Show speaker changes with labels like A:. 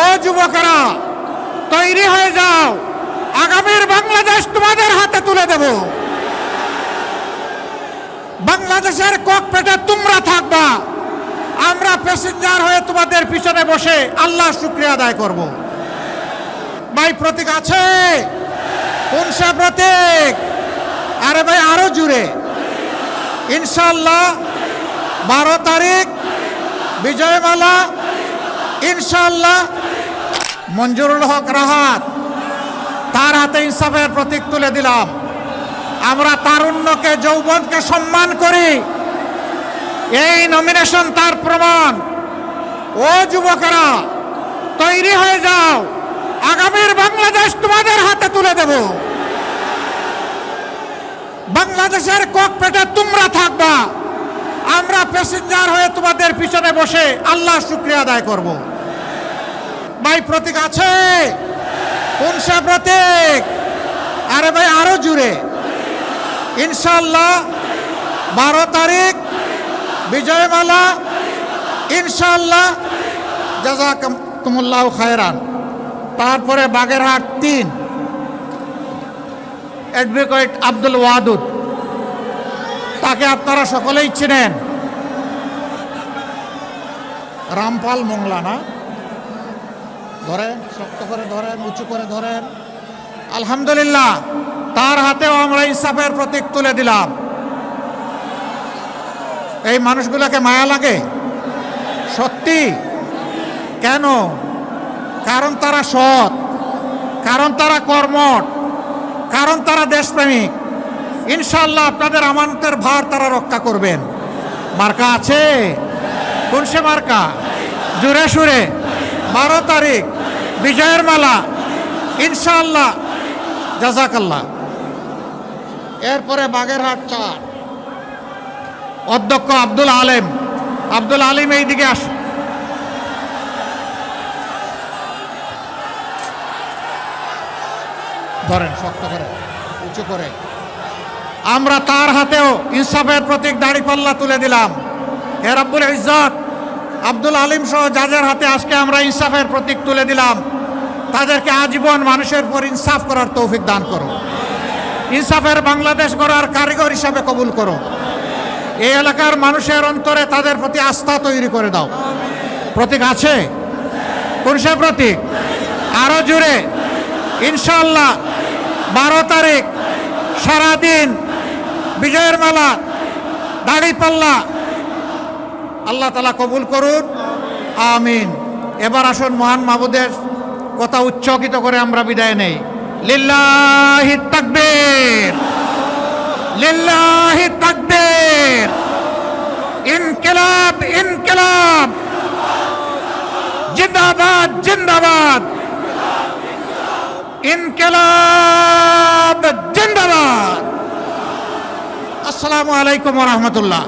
A: ও যুবকেরা, তৈরি হয়ে যাও। আগামীর বাংলাদেশ তোমাদের হাতে তুলে দেব। বাংলাদেশের ককপেটে তোমরা থাকবা। আমরা প্যাসেঞ্জার হয়ে তোমাদের পিছনে বসে আল্লাহ শুক্রিয়া আদায় করব। ভাই, প্রতীক আছে? কোন সে প্রতীক? আরে ভাই, আরও জুড়ে। ইনশাল্লাহ বারো তারিখ, বিজয়মালা। ইনশাল্লাহ মঞ্জুরুল হক রাহাত, তার হাতে ইনসাফের প্রতীক তুলে দিলাম। আমরা তারুণ্যকে, যৌবনকে সম্মান করি। এই নমিনেশন তার প্রমাণ। ও যুবকেরা, তৈরি হয়ে যাও। আগামীর বাংলাদেশ তোমাদের হাতে তুলে দেব। বাংলাদেশের ককপেটে তোমরা থাকবা। আমরা প্যাসেঞ্জার হয়ে তোমাদের পিছনে বসে আল্লাহ শুক্রিয়া আদায় করব। ভাই, প্রতীক আছে? কোন সে প্রতীক? আরে ভাই, আরও জুড়ে। ইনশাল্লাহ, বারো তারিখ, বিজয়মালা। ইনশাল্লাহ, জাজাকুমুল্লাহ খায়রান। তারপরে বাগেরহাট তিন। অ্যাডভোকেট আব্দুল ওয়াদুদ। তাকে আপনারা সকলেই চিনেন। রামপাল মোংলা, না? ধরেন, শক্ত করে ধরেন, উঁচু করে ধরেন। আলহামদুলিল্লাহ, তার হাতেও আমরা ইনসাফের প্রতীক তুলে দিলাম। এই মানুষগুলোকে মায়া লাগে? সত্যি? কেন? কারণ তারা সৎ, কারণ তারা কর্মঠ, কারণ তারা দেশপ্রেমিক। ইনশাল্লাহ আপনাদের আমানতের ভার তারা রক্ষা করবেন। মার্কা আছে? কোন সে মার্কা? জুড়ে সুরে। বারো তারিখ, বিজয়ের মালা। ইনশাল্লাহ জাজাকাল্লাহ। এরপরে বাগেরহাট চার। অধ্যক্ষ আব্দুল আলেম। আব্দুল আলিম এই দিকে আস। ধরেন, শক্ত করে, উঁচু করে। আমরা তার হাতেও ইনসাফের প্রতীক দাড়িপাল্লা তুলে দিলাম। হে রব্বুল ইজ্জত। আব্দুল আলিম সহ যাদের হাতে আজকে আমরা ইনসাফের প্রতীক তুলে দিলাম, তাদেরকে আজীবন মানুষের উপর ইনসাফ করার তৌফিক দান করো। ইনসাফের বাংলাদেশ গড়ার কারিগর হিসাবে কবুল করো। এই এলাকার মানুষের অন্তরে তাদের প্রতি আস্থা তৈরি করে দাও। প্রতীক আছে? কোন সে প্রতীক আরও জুড়ে ইনশাল্লাহ বারো তারিখ সারাদিন বিজয়ের মেলা দাড়ি পাল্লা আল্লাহ তালা কবুল করুন। আমিন। এবার আসুন মহান মাহবুদের কথা উচ্চকিত করে আমরা বিদায় নেই। লিল্লাহি তাকবীর। লিল্লাহি তাকবীর। ইনকিলাব ইনকিলাব। জিন্দাবাদ জিন্দাবাদ। ইনকিলাব, জিন্দাবাদ। আসসালামু আলাইকুম রহমতুল্লাহ।